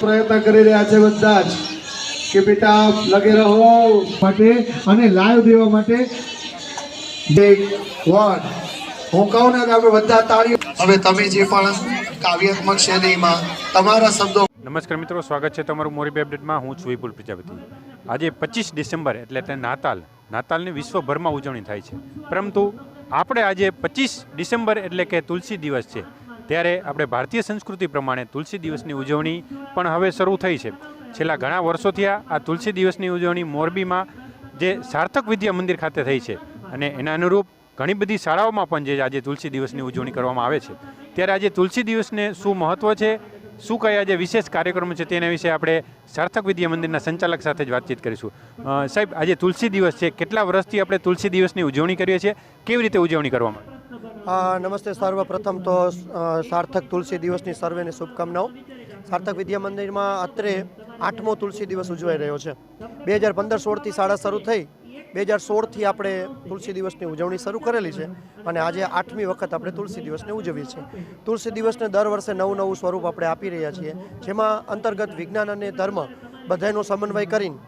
પ્રયત્ન કરી રહ્યા છે બધા જ. કે બેટા લગે રહો. માટે અને લાઈવ દેવા માટે બે વન હું કહું ને તો આપણે બધા તાળીઓ હવે તમે જે પણ કાવ્યાત્મક શૈલીમાં તમારા શબ્દો નમસ્કાર મિત્રો સ્વાગત છે તમારું મોરબી અપડેટમાં. હું છું વિપુલ પ્રજાપતિ. આજે પચીસ ડિસેમ્બર એટલે એટલે નાતાલ. નાતાલની વિશ્વભરમાં ઉજવણી થાય છે. પરંતુ આપણે આજે પચીસ ડિસેમ્બર એટલે કે તુલસી દિવસ છે. ત્યારે આપણે ભારતીય સંસ્કૃતિ પ્રમાણે તુલસી દિવસની ઉજવણી પણ હવે શરૂ થઈ છે. છેલ્લા ઘણા વર્ષોથી આ તુલસી દિવસની ઉજવણી મોરબીમાં જે સાર્થક વિદ્યા મંદિર ખાતે થઈ છે અને એના અનુરૂપ ઘણી બધી શાળાઓમાં પણ જે આજે તુલસી દિવસની ઉજવણી કરવામાં આવે છે. ત્યારે આજે તુલસી દિવસને શું મહત્ત્વ છે? શું કયા જે વિશેષ કાર્યક્રમો છે તેના વિશે આપણે સાર્થક વિદ્યા મંદિરના સંચાલક સાથે જ વાતચીત કરીશું. સાહેબ, આજે તુલસી દિવસ છે. કેટલા વર્ષથી આપણે તુલસી દિવસની ઉજવણી કરીએ છીએ? કેવી રીતે ઉજવણી કરવામાં નમસ્તે સર્વપ્રથમ તો સાર્થક તુલસી દિવસની સર્વેને શુભકામનાઓ. સાર્થક વિદ્યા મંદિરમાં અત્રે આઠમો તુલસી દિવસ ઉજવાઈ રહ્યો છે. બે હજાર પંદર સોળથી શાળા શરૂ થઈ, બે હજાર સોળથી આપણે તુલસી દિવસની ઉજવણી શરૂ કરેલી છે અને આજે આઠમી વખત આપણે તુલસી દિવસને ઉજવીએ છીએ. તુલસી દિવસને દર વર્ષે નવું નવું સ્વરૂપ આપણે આપી રહ્યા છીએ, જેમાં અંતર્ગત વિજ્ઞાન અને ધર્મ બધાનો સમન્વય કરીને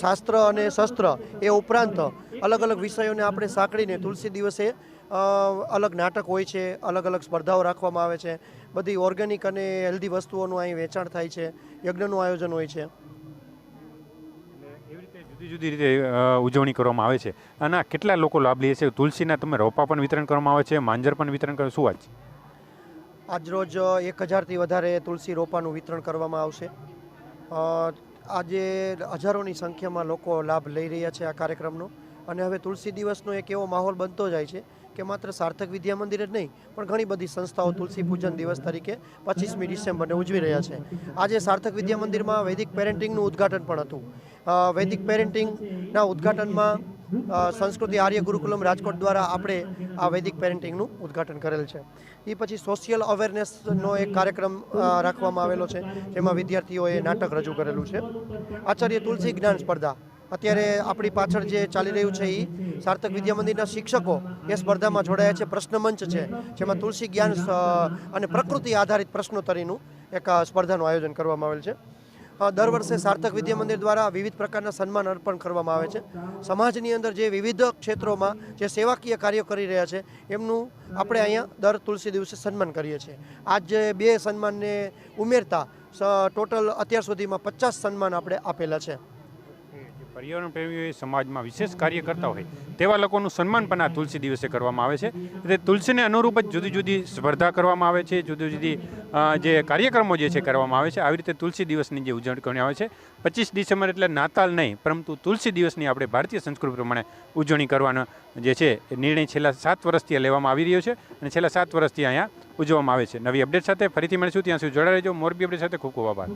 શાસ્ત્ર અને શસ્ત્ર એ ઉપરાંત અલગ અલગ વિષયોને આપણે સાંકળીને તુલસી દિવસે અલગ નાટક હોય છે અલગ અલગ સ્પર્ધાઓ રાખવામાં આવે છે. બધી ઓર્ગેનિક અને હેલ્ધી વસ્તુઓનું અહીં વેચાણ થાય છે યજ્ઞનું આયોજન હોય છે. જુદી જુદી રીતે ઉજવણી કરવામાં આવે છે. અને કેટલા લોકો લાભ લે છે? તુલસીના તમે રોપા પણ વિતરણ કરવામાં આવે છે માંજર પણ વિતરણ કરે શું વાત છે? આજરોજ એક હજારથી વધારે તુલસી રોપાનું વિતરણ કરવામાં આવશે. આજે હજારોની સંખ્યામાં લોકો લાભ લઈ રહ્યા છે આ કાર્યક્રમનો. અને હવે તુલસી દિવસનો એક એવો માહોલ બનતો જાય છે કે માત્ર સાર્થક વિદ્યા મંદિર જ નહીં, પણ ઘણી બધી સંસ્થાઓ તુલસી પૂજન દિવસ તરીકે પચીસમી ડિસેમ્બરને ઉજવી રહ્યા છે. આજે સાર્થક વિદ્યા મંદિરમાં વૈદિક પેરેન્ટિંગનું ઉદ્ઘાટન પણ હતું. વૈદિક પેરેન્ટિંગના ઉદ્ઘાટનમાં સંસ્કૃતિ આર્ય ગુરુકુલમ રાજકોટ દ્વારા આપણે આ વૈદિક પેરેન્ટિંગનું ઉદ્ઘાટન કરેલ છે. એ પછી સોશિયલ અવેરનેસનો એક કાર્યક્રમ રાખવામાં આવેલો છે, જેમાં વિદ્યાર્થીઓએ નાટક રજૂ કરેલું છે. આચાર્ય તુલસી જ્ઞાન સ્પર્ધા અત્યારે આપણી પાછળ જે ચાલી રહ્યું છે એ સાર્થક વિદ્યા મંદિરના શિક્ષકો એ સ્પર્ધામાં જોડાયા છે પ્રશ્ન મંચ છે, જેમાં તુલસી જ્ઞાન અને પ્રકૃતિ આધારિત પ્રશ્નોત્તરીનું એક સ્પર્ધાનું આયોજન કરવામાં આવેલ છે. દર વર્ષે સાર્થક વિદ્યા મંદિર દ્વારા વિવિધ પ્રકારના સન્માન અર્પણ કરવામાં આવે છે. સમાજની અંદર જે વિવિધ ક્ષેત્રોમાં જે સેવાકીય કાર્યો કરી રહ્યા છે, એમનું આપણે અહીંયા દર તુલસી દિવસે સન્માન કરીએ છીએ. આજ જે બે સન્માનને ઉમેરતા ટોટલ અત્યાર સુધીમાં પચાસ સન્માન આપણે આપેલા છે. પર્યાવરણ પ્રેમીઓ સમાજમાં વિશેષ કાર્ય કરતા હોય, તેવા લોકોનું સન્માન પણ આ તુલસી દિવસે કરવામાં આવે છે. એટલે તુલસીને અનુરૂપ જ જુદી જુદી સ્પર્ધા કરવામાં આવે છે, જુદી જુદી જે કાર્યક્રમો જે છે કરવામાં આવે છે, આવી રીતે તુલસી દિવસની જે ઉજવણી આવે છે. પચીસ ડિસેમ્બર એટલે નાતાલ નહીં, પરંતુ તુલસી દિવસની આપણે ભારતીય સંસ્કૃતિ પ્રમાણે ઉજવણી કરવાનો જે છે નિર્ણય છેલ્લા સાત વર્ષથી લેવામાં આવી રહ્યો છે અને છેલ્લા સાત વર્ષથી અહીંયા ઉજવવામાં આવે છે. નવી અપડેટ સાથે ફરીથી મળીશું. ત્યાં સુધી જોડાઈ રહેજો. મોરબી અપડેટ સાથે ખૂબ ખૂબ આભાર.